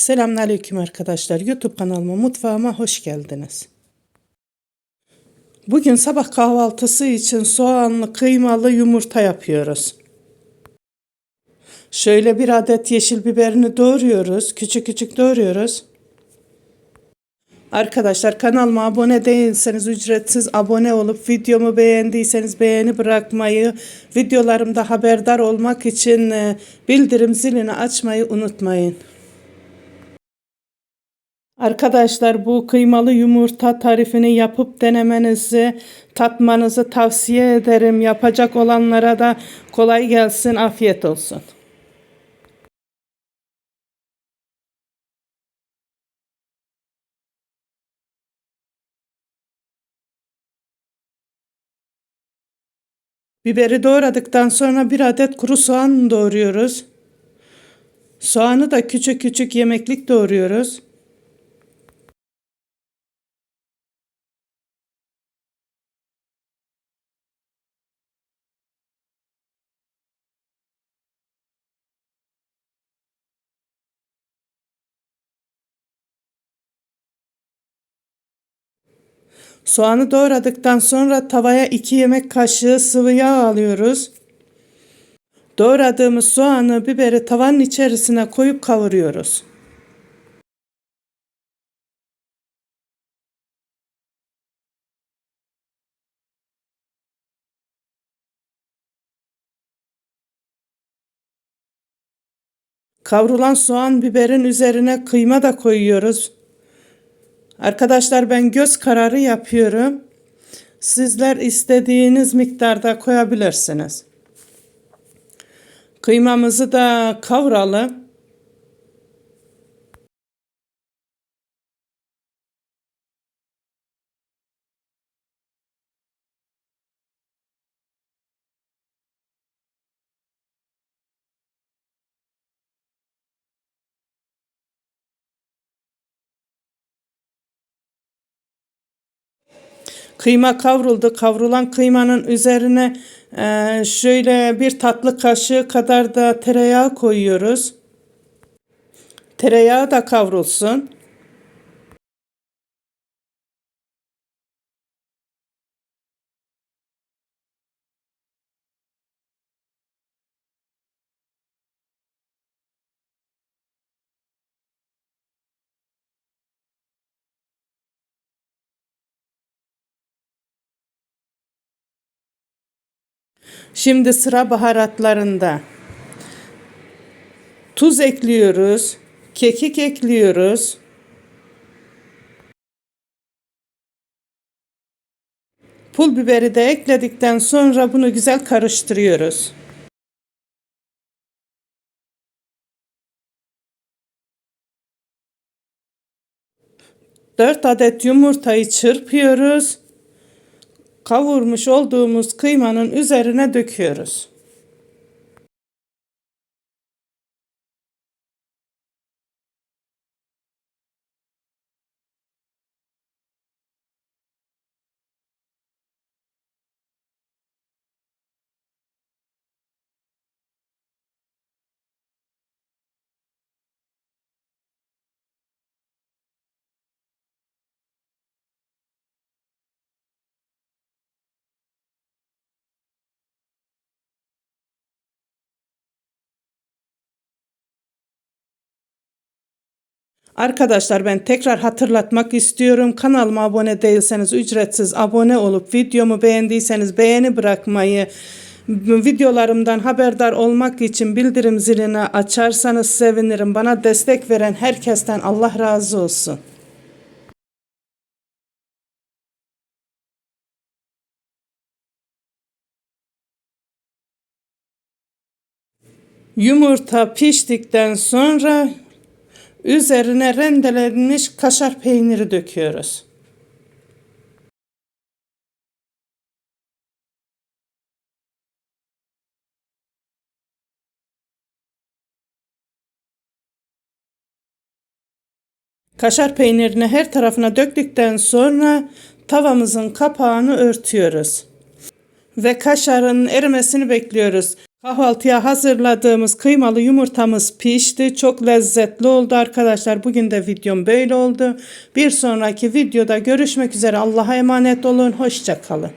Selamünaleyküm arkadaşlar. YouTube kanalıma, mutfağıma hoş geldiniz. Bugün sabah kahvaltısı için soğanlı, kıymalı yumurta yapıyoruz. Şöyle bir adet yeşil biberini doğruyoruz. Küçük küçük doğruyoruz. Arkadaşlar kanalıma abone değilseniz ücretsiz abone olup videomu beğendiyseniz beğeni bırakmayı, videolarımda haberdar olmak için e, bildirim zilini açmayı unutmayın. Arkadaşlar bu kıymalı yumurta tarifini yapıp denemenizi, tatmanızı tavsiye ederim. Yapacak olanlara da kolay gelsin, afiyet olsun. Biberi doğradıktan sonra bir adet kuru soğan doğruyoruz. Soğanı da küçük küçük yemeklik doğruyoruz. Soğanı doğradıktan sonra tavaya 2 yemek kaşığı sıvı yağ alıyoruz. Doğradığımız soğanı, biberi tavanın içerisine koyup kavuruyoruz. Kavrulan soğan biberin üzerine kıyma da koyuyoruz. Arkadaşlar ben göz kararı yapıyorum. Sizler istediğiniz miktarda koyabilirsiniz. Kıymamızı da kavuralım. Kıyma kavruldu. Kavrulan kıymanın üzerine e, şöyle bir tatlı kaşığı kadar da tereyağı koyuyoruz. Tereyağı da kavrulsun. Şimdi sıra baharatlarında. Tuz ekliyoruz. Kekik ekliyoruz. Pul biberi de ekledikten sonra bunu güzel karıştırıyoruz. Dört adet yumurtayı çırpıyoruz kavurmuş olduğumuz kıymanın üzerine döküyoruz. Arkadaşlar ben tekrar hatırlatmak istiyorum. Kanalıma abone değilseniz ücretsiz abone olup videomu beğendiyseniz beğeni bırakmayı, videolarımdan haberdar olmak için bildirim zilini açarsanız sevinirim. Bana destek veren herkesten Allah razı olsun. Yumurta piştikten sonra Üzerine rendelenmiş kaşar peyniri döküyoruz. Kaşar peynirini her tarafına döktükten sonra tavamızın kapağını örtüyoruz. Ve kaşarın erimesini bekliyoruz. Kahvaltıya hazırladığımız kıymalı yumurtamız pişti. Çok lezzetli oldu arkadaşlar. Bugün de videom böyle oldu. Bir sonraki videoda görüşmek üzere. Allah'a emanet olun. Hoşça kalın.